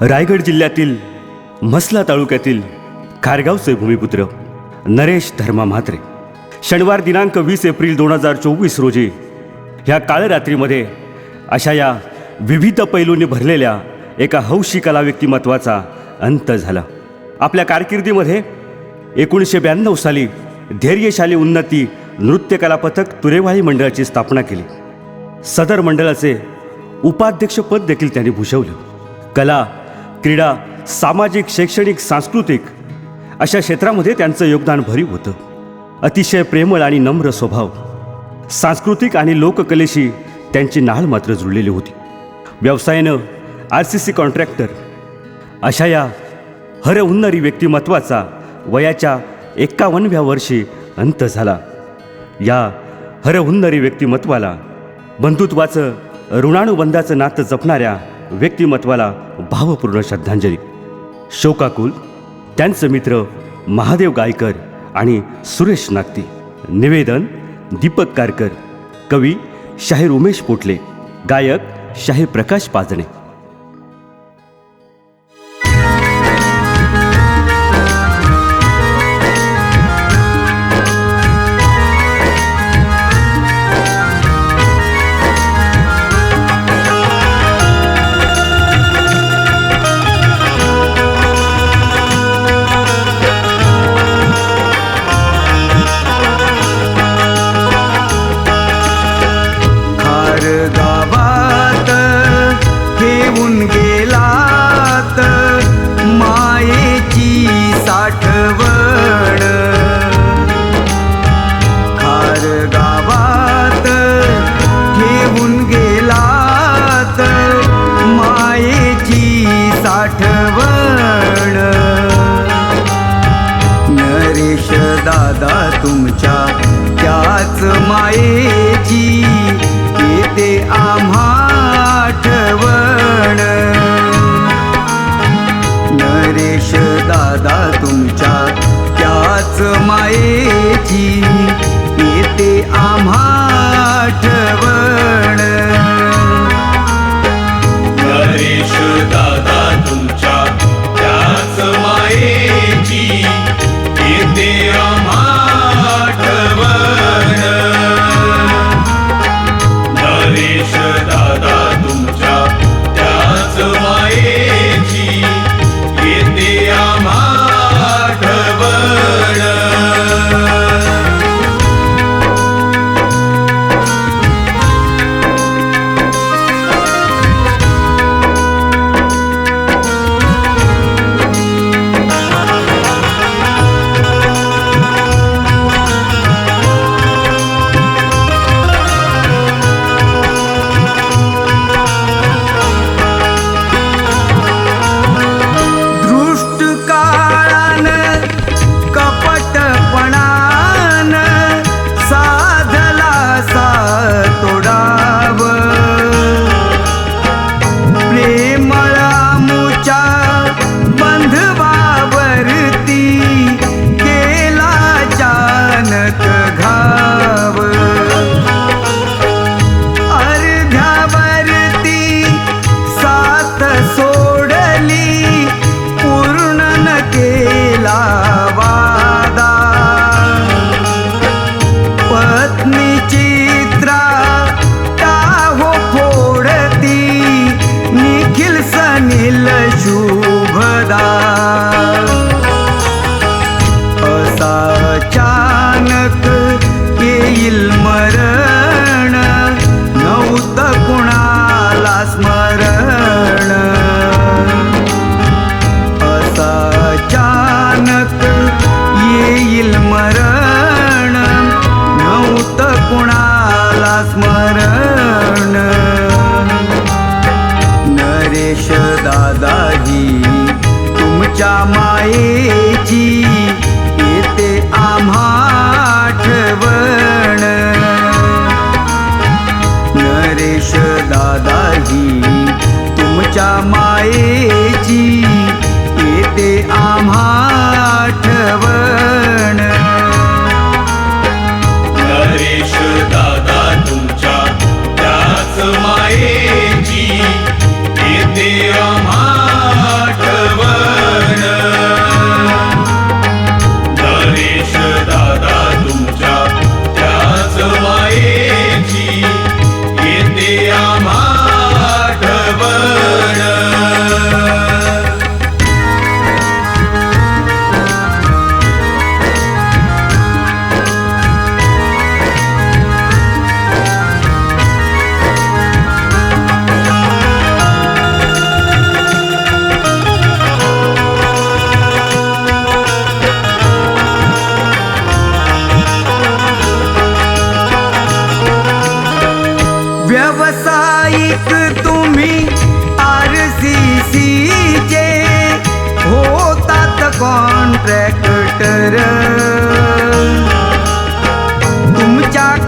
रायगड जिल्ह्यातील म्हसला तालुक्यातील खारगावचे भूमिपुत्र नरेश धर्मा म्हात्रे. शनिवार दिनांक वीस एप्रिल दोन हजार चोवीस रोजी ह्या काळरात्रीमध्ये अशा या विविध पैलूंनी भरलेल्या एका हौशी कला व्यक्तिमत्वाचा अंत झाला. आपल्या कारकिर्दीमध्ये एकोणीसशे ब्याण्णव साली धैर्यशाली उन्नती नृत्यकला पथक तुरेवाळी मंडळाची स्थापना केली. सदर मंडळाचे उपाध्यक्षपद देखील त्यांनी भूषवलं. कला क्रीडा सामाजिक शैक्षणिक सांस्कृतिक अशा क्षेत्रामध्ये त्यांचं योगदान भरीव होतं. अतिशय प्रेमळ आणि नम्र स्वभाव. सांस्कृतिक आणि लोककलेशी त्यांची नाळ मात्र जुळलेली होती. व्यवसायानं आर सी सी कॉन्ट्रॅक्टर अशा या हरहुन्नरी व्यक्तिमत्वाचा वयाच्या एकावन्नव्या वर्षी अंत झाला. या हरहुन्नरी व्यक्तिमत्वाला बंधुत्वाचं ऋणानुबंधाचं नातं जपणाऱ्या व्यक्तिमत्वाला भावपूर्ण श्रद्धांजली. शोकाकुल त्यांचं मित्र महादेव गायकर आणि सुरेश नागती. निवेदन दीपक कारकर. कवी शाहीर उमेश पोटले. गायक शाहीर प्रकाश पाजणे. आठवण खार गावात घेऊन गेलात मायेची साठवण. नरेश दादा तुमच्या त्याच मायेची येते आम्हा मायेची मायेची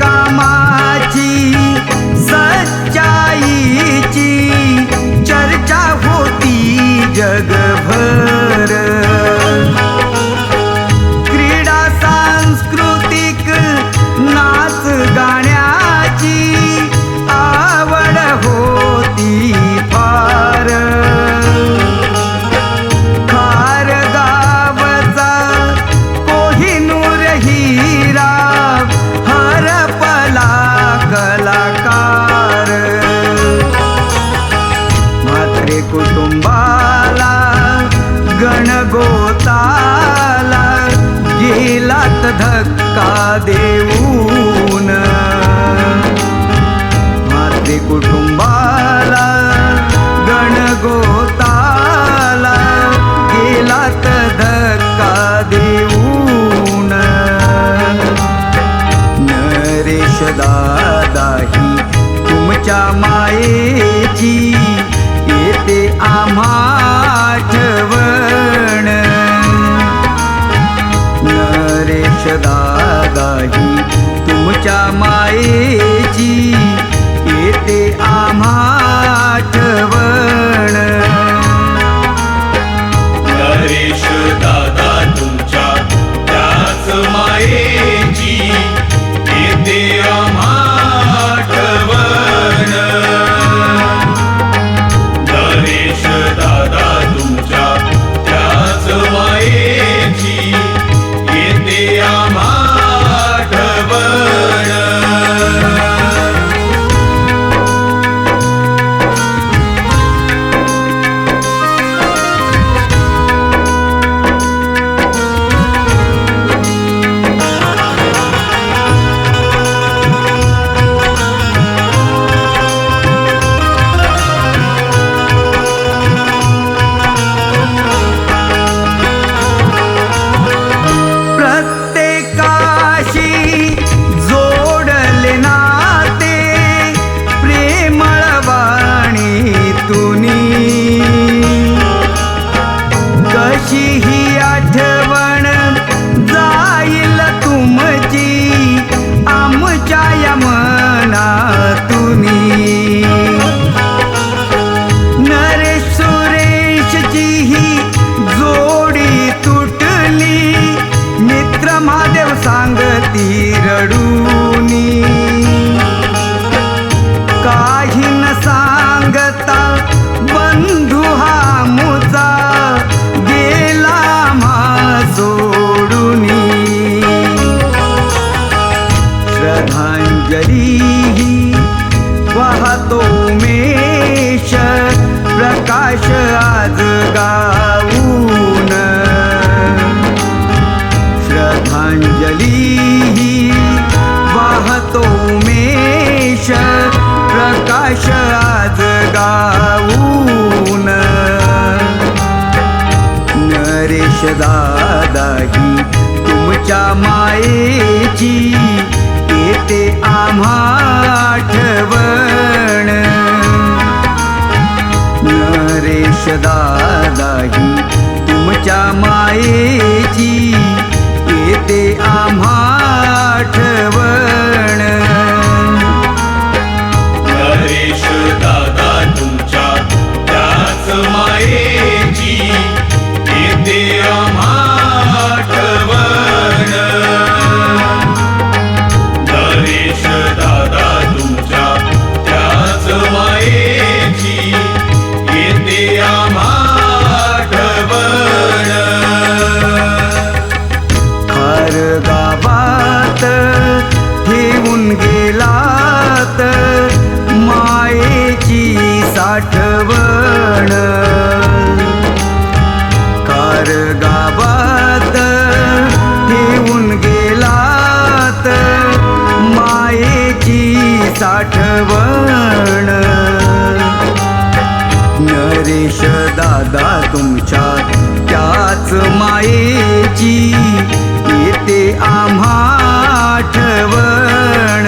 कामाची सच्चाईची चर्चा होती जगभर. तुझ्या मायेची येते आम्हा आठवण. नरेश दादाही तुमच्या माये ती रडूनी. काही न सांगता बंधू हा मुचा गेला मा सोडूनी. श्रद्धांजली मेष प्रकाश आज गाऊन. नरेश दादाही तुमच्या मायेची येते आम्हा आठवण. नरेश दादाही तुमच्या मायेची येते आ साठवण. नरेश दादा तुमच्या त्याच मायेची येते आम्हा आठवण.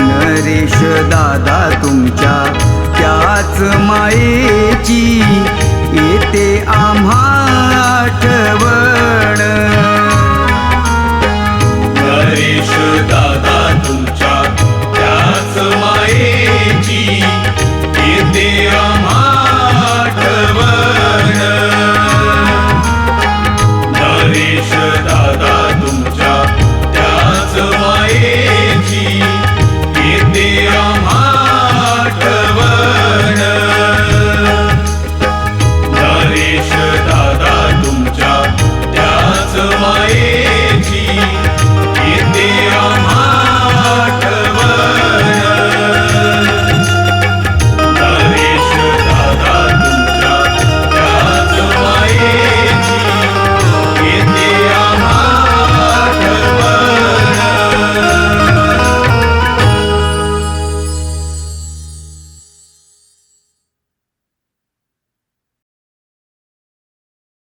नरेश दादा तुमच्या त्याच मायेची येते आम्हा आठवण.